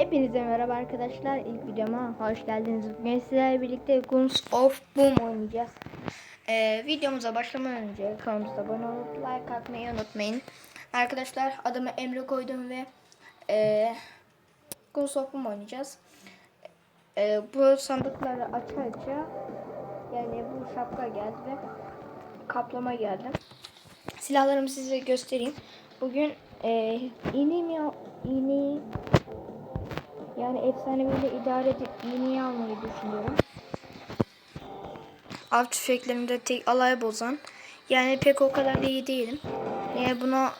Hepinize merhaba arkadaşlar. İlk videoma hoş geldiniz. Bugün sizlerle birlikte Guns of Boom oynayacağız. Ee, videomuza başlamadan önce kanalımıza abone olup like atmayı unutmayın. Arkadaşlar adımı Emre koydum ve e, Guns of Boom oynayacağız. E, bu sandıkları aça aça yani bu şapka geldi ve kaplama geldi. Silahlarımı size göstereyim. Bugün e, iğne iğneyi yani efsaneviyle idare edip iğneyi almayı düşünüyorum. Av tüfeklerimde tek alay bozan. Yani pek o kadar da iyi değilim. Yani bunu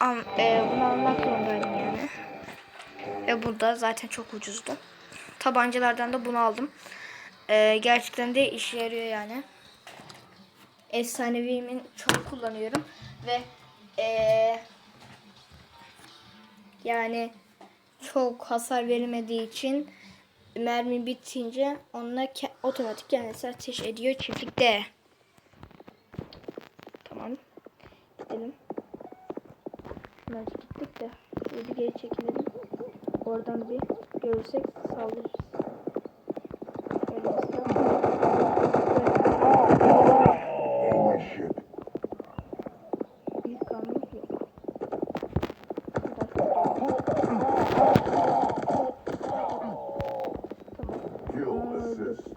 al, e, bunu almak zorundaydım yani. Ve bu zaten çok ucuzdu. Tabancalardan da bunu aldım. E, gerçekten de işe yarıyor yani. Efsanevimin çok kullanıyorum. Ve e, yani çok hasar verilmediği için mermi bitince onunla ke- otomatik kendisi ateş ediyor çiftlikte. Tamam. Gidelim. Şunları gittik de. Şöyle geri çekilelim. Oradan bir görürsek saldırırız. Kill assist.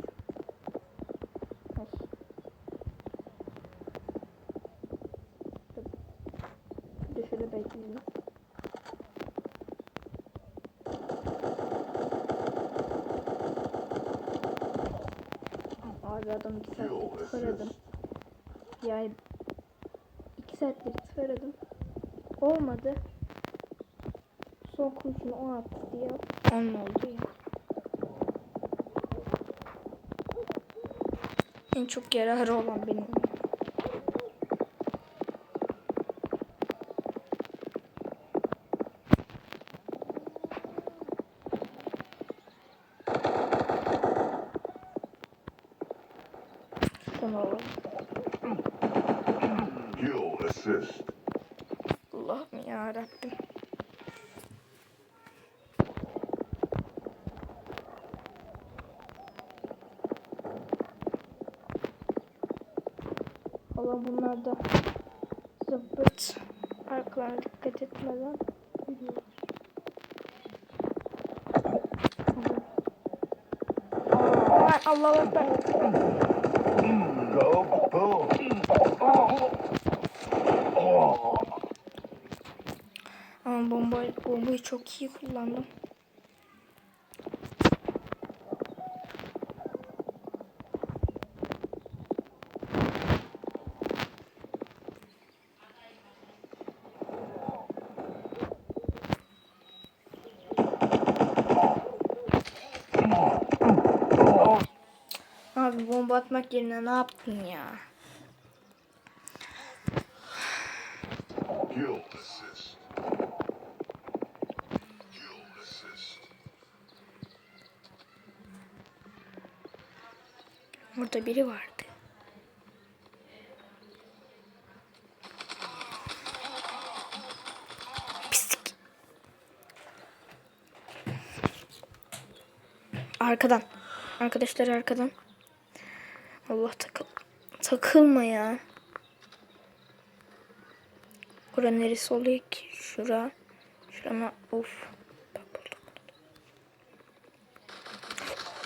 Bir de şöyle bekleyelim. Abi adam iki saattir taradım. Yani iki saattir taradım. Olmadı. Son kurşunu o attı diye onun oldu ya. En çok yararı olan benim. Allah'ım ya Rabbim. Allah bunlar da zıppırt arkalarına dikkat etmeden Allah Ekber. Go boom. Oh. Ama bomba, bombayı çok iyi kullandım. Abi bomba atmak yerine ne yaptın ya? Burada biri vardı. Pislik. Arkadan. Arkadaşlar arkadan. Allah takıl. Takılma ya. Bura neresi oluyor ki? Şura. Şurana. Of.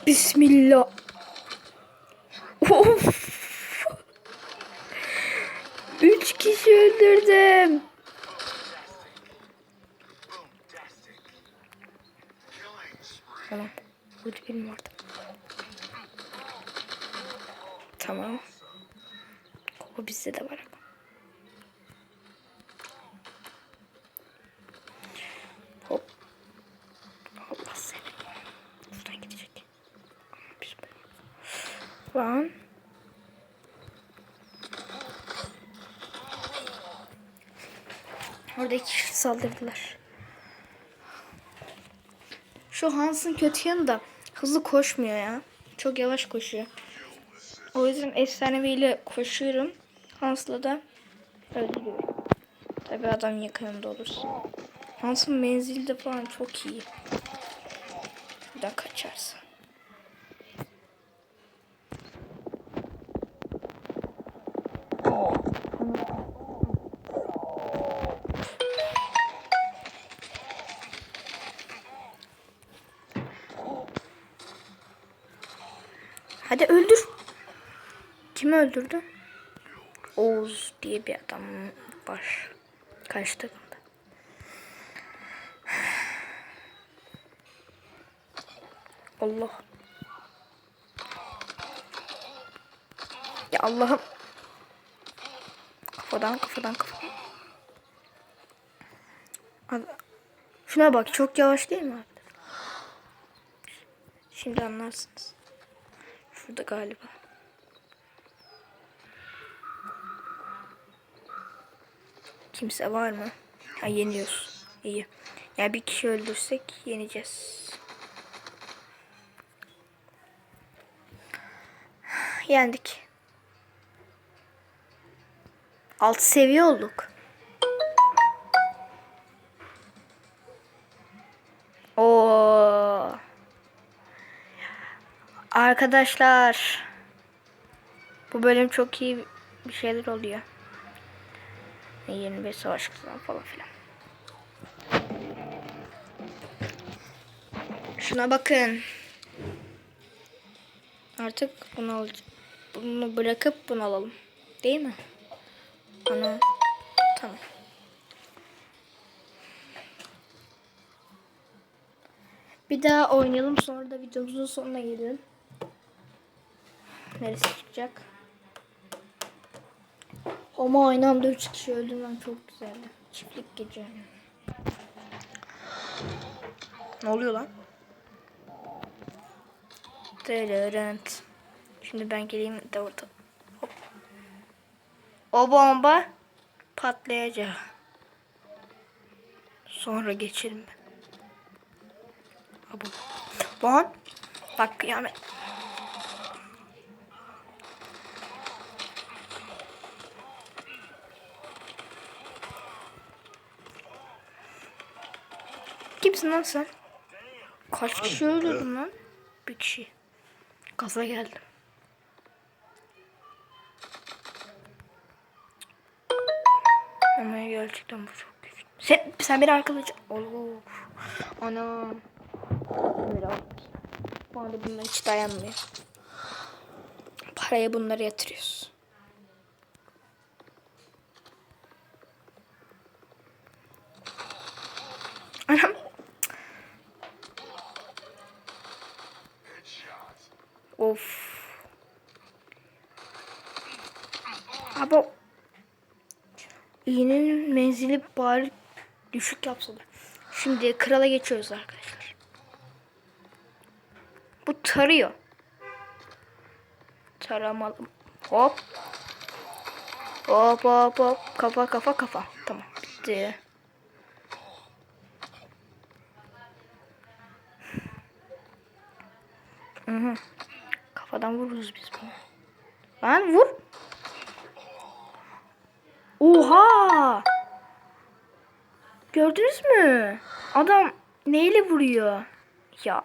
Bismillah. Of. Üç kişi öldürdüm. Tamam. Burada benim vardı. Tamam. O bizde de var ama. Hop. Allah seni. Buradan gidecek. Lan. Orada iki kişi saldırdılar. Şu Hans'ın kötü yanı da hızlı koşmuyor ya. Çok yavaş koşuyor. O yüzden efsaneviyle koşuyorum. Hans'la da öldürüyorum. Tabi adam yakınımda olursa. Hans'ın menzili de falan çok iyi. Şuradan kaçarsın. Hadi öldür. Kimi öldürdü? Oğuz diye bir adam var. Karşı takımda. Allah. Ya Allah'ım. Kafadan kafadan kafadan. Şuna bak çok yavaş değil mi abi? Şimdi anlarsınız. Şurada galiba. Kimse var mı? Ha yeniyoruz. İyi. Yani bir kişi öldürsek yeneceğiz. Yendik. Alt seviye olduk. Oo. Arkadaşlar. Bu bölüm çok iyi bir şeyler oluyor. 25 savaş kızan falan filan. Şuna bakın. Artık bunu alacağım. Bunu bırakıp bunu alalım. Değil mi? Ana. Tamam. Bir daha oynayalım sonra da videomuzun sonuna gelelim. Neresi çıkacak? Ama aynı anda 3 kişi öldüğünden çok güzeldi. Çiftlik gece. Ne oluyor lan? Tırırınt. Şimdi ben geleyim de orada. Hop. O bomba patlayacak. Sonra geçelim. Lan. Bak kıyamet. Kimsin lan sen? Kaç kişi öldürdün lan? Bir kişi. Gaza geldim. Ama gerçekten bu çok güçlü. Sen, sen beni arkadaş... Of. Ana. Al. Bu anda bunlar hiç dayanmıyor. Paraya bunları yatırıyoruz. Of. Ama iğnenin menzili bari düşük yapsalar. Şimdi krala geçiyoruz arkadaşlar. Bu tarıyor. Taramalı. Hop. Hop hop hop. Kafa kafa kafa. Tamam bitti. Hı. Kafadan vururuz biz bunu. Lan vur. Oha! Gördünüz mü? Adam neyle vuruyor? Ya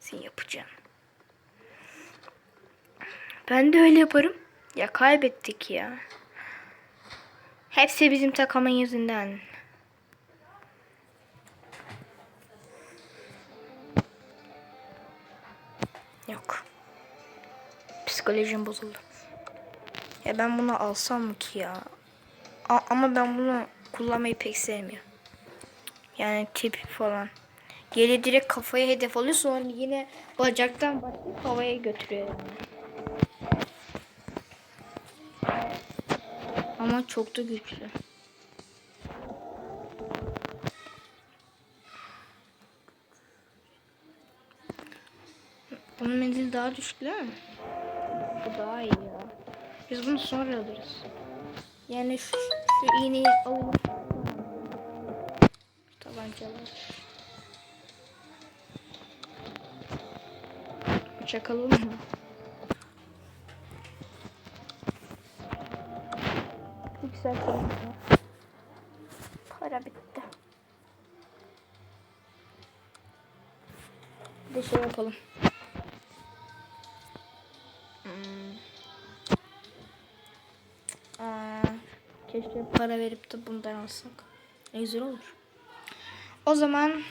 sen yapacaksın. Ben de öyle yaparım. Ya kaybettik ya. Hepsi bizim takımın yüzünden. Yok. Psikolojim bozuldu. Ya ben bunu alsam mı ki ya? A- ama ben bunu kullanmayı pek sevmiyorum. Yani tip falan. Geri direkt kafaya hedef alıyor sonra yine bacaktan başlayıp havaya götürüyor. Ama çok da güçlü. Bunun menzili daha düşük değil mi? Bu daha iyi ya. Biz bunu sonra alırız. Yani şu, şu iğneyi alalım. Şu tabancalar. Bıçak alalım mı? Yükseltelim. Para bitti. öncelikle şey yapalım. Keşke para verip de bundan alsak. Ne güzel olur. O zaman